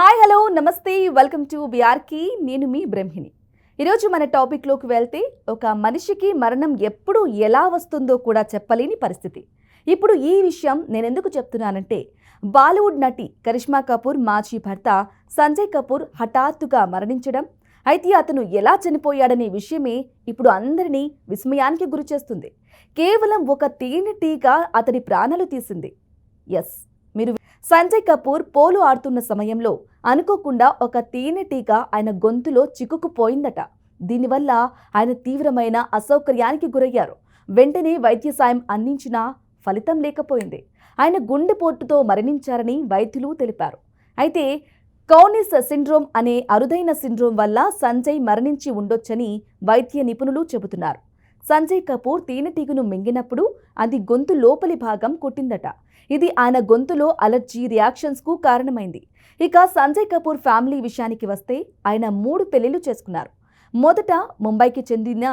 Hi hello namaste welcome to బిఆర్కి. నేను మీ బ్రహ్మిణి. ఈరోజు మన టాపిక్లోకి వెళ్తే ఒక మనిషికి మరణం ఎప్పుడు ఎలా వస్తుందో కూడా చెప్పలేని పరిస్థితి. ఇప్పుడు ఈ విషయం నేను ఎందుకు చెప్తున్నానంటే బాలీవుడ్ నటి కరిష్మా కపూర్ మాజీ భర్త సంజయ్ కపూర్ హఠాత్తుగా మరణించడం అయితే అతను ఎలా చనిపోయాడనే విషయమే ఇప్పుడు అందరినీ విస్మయానికి గురిచేస్తుంది. కేవలం ఒక తేనెటీగా అతడి ప్రాణాలు తీసింది. ఎస్ మీరు సంజయ్ కపూర్ పోలు ఆడుతున్న సమయంలో అనుకోకుండా ఒక తేనెటీగ ఆయన గొంతులో చిక్కుకుపోయిందట. దీనివల్ల ఆయన తీవ్రమైన అసౌకర్యానికి గురయ్యారు. వెంటనే వైద్య సాయం అందించినా ఫలితం లేకపోయింది. ఆయన గుండెపోటుతో మరణించారని వైద్యులు తెలిపారు. అయితే కౌనిస్ సిండ్రోమ్ అనే అరుదైన సిండ్రోమ్ వల్ల సంజయ్ మరణించి ఉండొచ్చని వైద్య నిపుణులు చెబుతున్నారు. సంజయ్ కపూర్ తేనెటీగను మింగినప్పుడు అది గొంతు లోపలి భాగం కొట్టిందట. ఇది ఆయన గొంతులో అలర్జీ రియాక్షన్స్కు కారణమైంది. ఇక సంజయ్ కపూర్ ఫ్యామిలీ విషయానికి వస్తే ఆయన మూడు పెళ్ళిళ్ళు చేసుకున్నారు. మొదట ముంబైకి చెందిన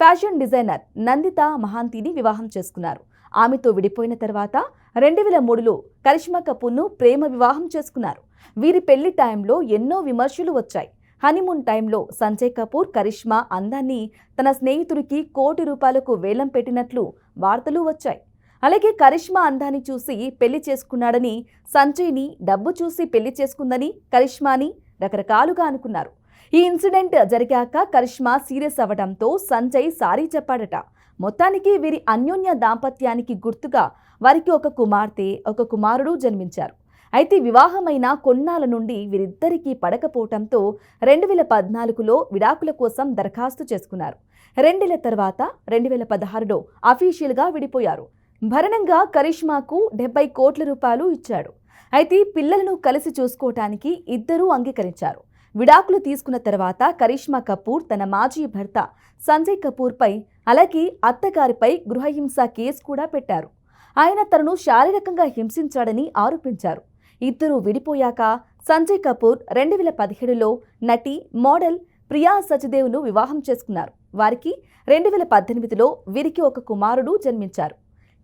ఫ్యాషన్ డిజైనర్ నందిత మహాంతిని వివాహం చేసుకున్నారు. ఆమెతో విడిపోయిన తర్వాత రెండు వేల మూడులో కరిష్మా కపూర్ను ప్రేమ వివాహం చేసుకున్నారు. వీరి పెళ్ళి టైంలో ఎన్నో విమర్శలు వచ్చాయి. హనీమూన్ టైంలో సంజయ్ కపూర్ కరిష్మా అందాన్ని తన స్నేహితుడికి కోటి రూపాయలకు వేలం పెట్టినట్లు వార్తలు వచ్చాయి. అలాగే కరిష్మా అందాన్ని చూసి పెళ్ళి చేసుకున్నాడని సంజయ్ని డబ్బు చూసి పెళ్ళి చేసుకుందని కరిష్మాని రకరకాలుగా అనుకున్నారు. ఈ ఇన్సిడెంట్ జరిగాక కరిష్మా సీరియస్ అవ్వడంతో సంజయ్ సారీ చెప్పాడట. మొత్తానికి వీరి అన్యోన్య దాంపత్యానికి గుర్తుగా వారికి ఒక కుమార్తె ఒక కుమారుడు జన్మించారు. అయితే వివాహమైన కొన్నాళ్ళ నుండి వీరిద్దరికీ పడకపోవటంతో రెండు వేల పద్నాలుగులో విడాకుల కోసం దరఖాస్తు చేసుకున్నారు. రెండేళ్ళ తర్వాత రెండు వేల పదహారులో అఫీషియల్గా విడిపోయారు. భరణంగా కరిష్మాకు డెబ్బై కోట్ల రూపాయలు ఇచ్చాడు. అయితే పిల్లలను కలిసి చూసుకోవటానికి ఇద్దరూ అంగీకరించారు. విడాకులు తీసుకున్న తర్వాత కరిష్మా కపూర్ తన మాజీ భర్త సంజయ్ కపూర్పై అలాగే అత్తగారిపై గృహహింస కేసు కూడా పెట్టారు. ఆయన తనను శారీరకంగా హింసించాడని ఆరోపించారు. ఇద్దరూ విడిపోయాక సంజయ్ కపూర్ రెండు వేల పదిహేడులో నటి మోడల్ ప్రియా సచదేవ్ను వివాహం చేసుకున్నారు. వారికి రెండు వేల పద్దెనిమిదిలో వీరికి ఒక కుమారుడు జన్మించారు.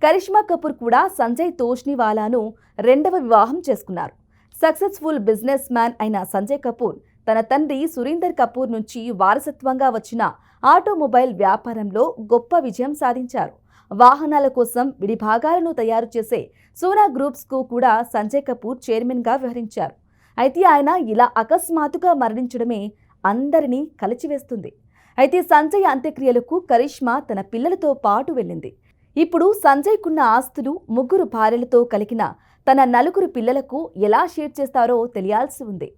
కరిష్మా కపూర్ కూడా సంజయ్ తోష్నివాలాను రెండవ వివాహం చేసుకున్నారు. సక్సెస్ఫుల్ బిజినెస్ మ్యాన్ అయిన సంజయ్ కపూర్ తన తండ్రి సురీందర్ కపూర్ నుంచి వారసత్వంగా వచ్చిన ఆటోమొబైల్ వ్యాపారంలో గొప్ప విజయం సాధించారు. వాహనాల కోసం విడి భాగాలను తయారు చేసే సోనా గ్రూప్స్కు కూడా సంజయ్ కపూర్ చైర్మన్గా వ్యవహరించారు. అయితే ఆయన ఇలా అకస్మాత్తుగా మరణించడమే అందరినీ కలిచివేస్తుంది. అయితే సంజయ్ అంత్యక్రియలకు కరిష్మా తన పిల్లలతో పాటు వెళ్ళింది. ఇప్పుడు సంజయ్కున్న ఆస్తులు ముగ్గురు భార్యలతో కలిగిన తన నలుగురు పిల్లలకు ఎలా షేర్ చేస్తారో తెలియాల్సి ఉంది.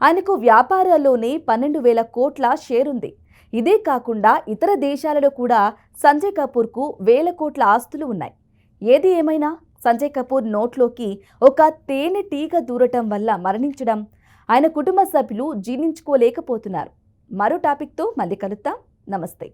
ఆయనకు వ్యాపారాల్లోనే పన్నెండు వేల కోట్ల షేర్ ఉంది ఇదే కాకుండా ఇతర దేశాలలో కూడా సంజయ్ కపూర్కు వేల కోట్ల ఆస్తులు ఉన్నాయి. ఏది ఏమైనా సంజయ్ కపూర్ నోట్లోకి ఒక తేనె టీగ దూరటం వల్ల మరణించడం ఆయన కుటుంబ సభ్యులు జీర్ణించుకోలేకపోతున్నారు. మరో టాపిక్తో మళ్ళీ కలుద్దాం. నమస్తే.